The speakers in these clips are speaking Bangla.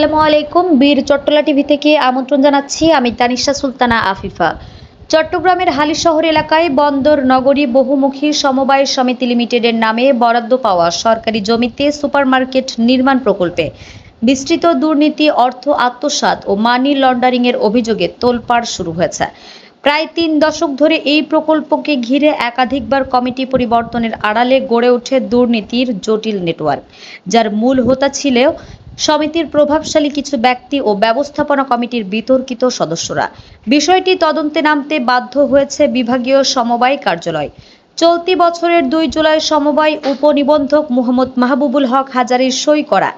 আসসালামু আলাইকুম। বীর চট্টলা টিভি থেকে আমন্ত্রণ জানাচ্ছি আমি তানিশা সুলতানা আফিফা। চট্টগ্রামের হালিশহর এলাকায় বন্দর, নগরী বহুমুখী সমবায় সমিতি লিমিটেডের নামে বরাদ্দ পাওয়া সরকারি জমিতে সুপারমার্কেট নির্মাণ প্রকল্পে বিস্তৃত দুর্নীতি, অর্থ আত্মসাৎ ও মানি লন্ডারিংয়ের অভিযোগে তোলপাড় শুরু হয়েছে। প্রায় তিন দশক ধরে এই প্রকল্পকে ঘিরে একাধিকবার কমিটি পরিবর্তনের আড়ালে গড়ে ওঠে দুর্নীতির জটিল নেটওয়ার্ক, যার মূল হোতা ছিল সমিতির প্রভাবশালী কিছু ব্যক্তি ও ব্যবস্থাপনা কমিটির বিতর্কিত সদস্যরা। বিষয়টি তদন্তে নামতে বাধ্য হয়েছে বিভাগীয় সমবায় কার্যালয়। চলতি বছরের দুই জুলাই সমবায় উপনিবন্ধক মোহাম্মদ মাহবুবুল হক হাজারির সই করা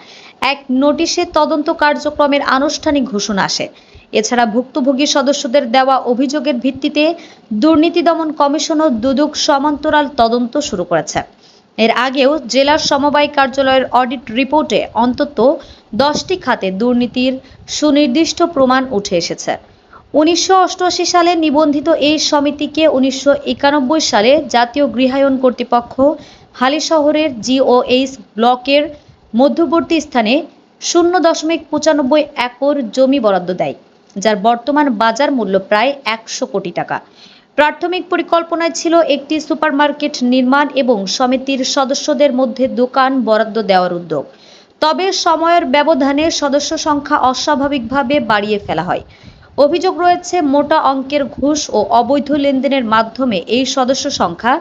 এক নোটিশে তদন্ত কার্যক্রমের আনুষ্ঠানিক ঘোষণা আসে। এছাড়া ভুক্তভোগী সদস্যদের দেওয়া অভিযোগের ভিত্তিতে দুর্নীতি দমন কমিশনও দুদক সমান্তরাল তদন্ত শুরু করেছে। এর আগেও জেলার সমবায় কার্যালয়ের অডিট রিপোর্টে অন্তত দশটি খাতে দুর্নীতির সুনির্দিষ্ট প্রমাণ উঠে এসেছে। উনিশশো অষ্টআশি সালে নিবন্ধিত এই সমিতিকে উনিশশো একানব্বই সালে জাতীয় গৃহায়ন কর্তৃপক্ষ হালি হালিশহরের জিওএইচ ব্লকের মধ্যবর্তী স্থানে শূন্য দশমিক পঁচানব্বই একর জমি বরাদ্দ দেয়, যার বর্তমান বাজার মূল্য প্রায় একশো কোটি টাকা। প্রাথমিক পরিকল্পনায় ছিল একটি সুপারমার্কেট নির্মাণ এবং সমিতির সদস্যদের মধ্যে দোকান বরাদ্দ দেওয়ার উদ্যোগ। তবে সময়ের ব্যবধানে সদস্য সংখ্যা অস্বাভাবিকভাবে বাড়িয়ে ফেলা হয়। অভিযোগ রয়েছে, মোটা অঙ্কের ঘুষ ও অবৈধ লেনদেনের মাধ্যমে এই সদস্য সংখ্যা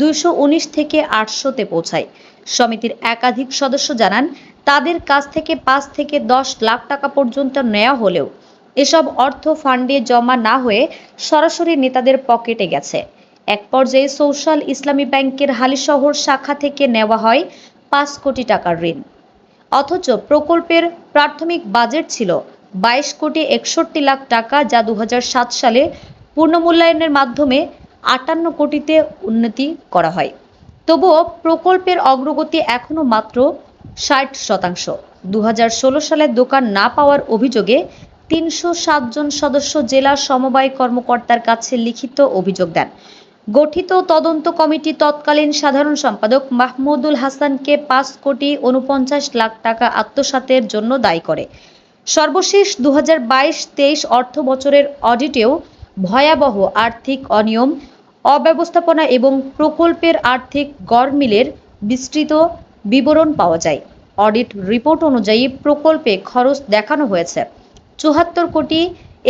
দুইশো উনিশ থেকে আটশোতে পৌঁছায়। সমিতির একাধিক সদস্য জানান, তাদের কাছ থেকে পাঁচ থেকে দশ লাখ টাকা পর্যন্ত নেওয়া হলেও এসব অর্থ ফান্ডে জমা না হয়ে সরাসরি নেতাদের পকেটে গেছে। এক পর্যায়ে সোশ্যাল ইসলামী ব্যাংকের হালিশহর শাখা থেকে নেওয়া হয় পাঁচ কোটি টাকার ঋণ। অথচ প্রকল্পের প্রাথমিক বাজেট ছিল বাইশ কোটি একষট্টি লাখ টাকা যা দু হাজার সাত সালে পূর্ণমূল্যায়নের মাধ্যমে আটান্ন কোটিতে উন্নতি করা হয়। তবুও প্রকল্পের অগ্রগতি এখনও মাত্র ষাট শতাংশ। দু হাজার ষোলো সালে দোকান না পাওয়ার অভিযোগে তিনশো জন সদস্য জেলা সমবায় কর্মকর্তার কাছে লিখিত অভিযোগ দেন। গঠিত তদন্ত কমিটি তৎকালীন সাধারণ সম্পাদক মাহমুদুল হাসানকে পাঁচ কোটি উনপঞ্চাশ লাখ টাকা আত্মসাতের জন্য দায়ী করে। সর্বশেষ দু হাজার অর্থ বছরের অডিটেও ভয়াবহ আর্থিক অনিয়ম, অব্যবস্থাপনা এবং প্রকল্পের আর্থিক গড়মিলের বিস্তৃত বিবরণ পাওয়া যায়। অডিট রিপোর্ট অনুযায়ী প্রকল্পে খরচ দেখানো হয়েছে। চুয়াত্তর কোটি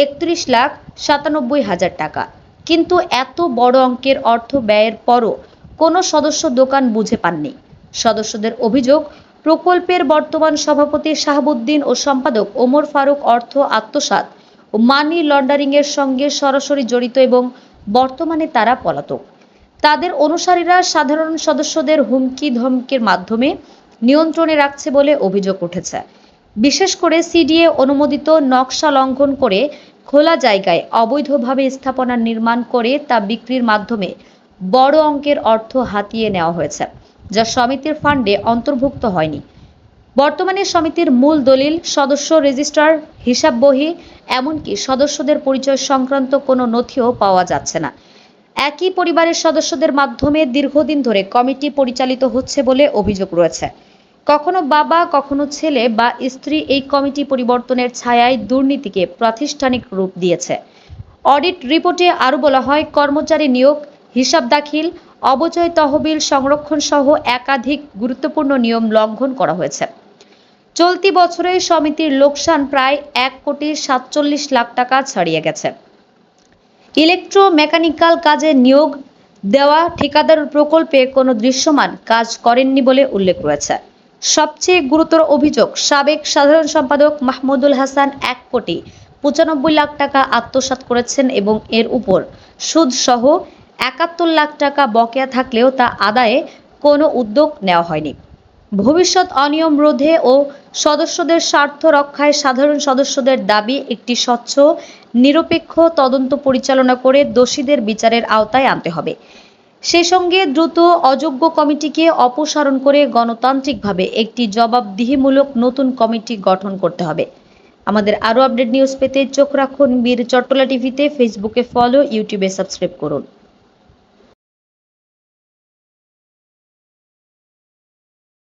একত্রিশ লাখ সাতানব্বই হাজার টাকা। কিন্তু এত বড় অঙ্কের অর্থ ব্যয়ের পরও কোনো সদস্য দোকান বুঝে পাননি। সদস্যদের অভিযোগ, প্রকল্পের বর্তমান সভাপতি শাহাবুদ্দিন ও সম্পাদক ওমর ফারুক অর্থ আত্মসাৎ ও মানি লন্ডারিংয়ের সঙ্গে সরাসরি জড়িত এবং বর্তমানে তারা পলাতক। তাদের অনুসারীরা সাধারণ সদস্যদের হুমকি ধমকির মাধ্যমে নিয়ন্ত্রণে রাখছে বলে অভিযোগ উঠেছে। বিশেষ করে সিডিএ অনুমোদিত নকশা লঙ্ঘন করে খোলা জায়গায় অবৈধভাবে স্থাপনা নির্মাণ করে তা বিক্রির মাধ্যমে বড় অঙ্কের অর্থ হাতিয়ে নেওয়া হয়েছে, যা সমিতির ফান্ডে অন্তর্ভুক্ত হয়নি। বর্তমানে সমিতির মূল দলিল, সদস্য রেজিস্ট্রার, হিসাব বহি, এমনকি সদস্যদের পরিচয় সংক্রান্ত কোনো নথিও পাওয়া যাচ্ছে না। একই পরিবারের সদস্যদের মাধ্যমে দীর্ঘদিন ধরে কমিটি পরিচালিত হচ্ছে বলে অভিযোগ রয়েছে। কখনো বাবা, কখনো ছেলে বা স্ত্রী এই কমিটি পরিবর্তনের ছায়ায় দুর্নীতিকে প্রাতিষ্ঠানিক রূপ দিয়েছে। অডিট রিপোর্টে আরও বলা হয়, কর্মচারী নিয়োগ, হিসাব দাখিল, অবচয় তহবিল সংরক্ষণ সহ একাধিক গুরুত্বপূর্ণ নিয়ম লঙ্ঘন করা হয়েছে। চলতি বছরে সমিতির লোকসান প্রায় এক কোটি সাতচল্লিশ লাখ টাকা ছাড়িয়ে গেছে। ইলেকট্রো মেকানিক্যাল কাজে নিয়োগ দেওয়া ঠিকাদার প্রকল্পে কোনো দৃশ্যমান কাজ করেননি বলে উল্লেখ রয়েছে। সবচেয়ে গুরুতর অভিযোগ সাবেক সাধারণ সম্পাদক মাহমুদুল হাসান এক কোটি পঁচানব্বই লাখ টাকা আত্মসাৎ করেছেন এবং এর উপর সুদ সহ একাত্তর লাখ টাকা বকেয়া থাকলেও তা আদায়ে কোনো উদ্যোগ নেওয়া হয়নি। ভবিষ্যৎ অনিয়ম রোধে ও সদস্যদের স্বার্থ রক্ষায় সাধারণ সদস্যদের দাবি, একটি স্বচ্ছ, নিরপেক্ষ তদন্ত পরিচালনা করে দোষীদের বিচারের আওতায় আনতে হবে। সেই সঙ্গে দ্রুত অযোগ্য কমিটিকে অপসারণ করে গণতান্ত্রিকভাবে একটি জবাবদিহিমূলক নতুন কমিটি গঠন করতে হবে। আমাদের আরও আপডেট নিউজ পেতে চোখ রাখুন বীর চট্টলা টিভিতে, ফেসবুকে ফলো, ইউটিউবে সাবস্ক্রাইব করুন।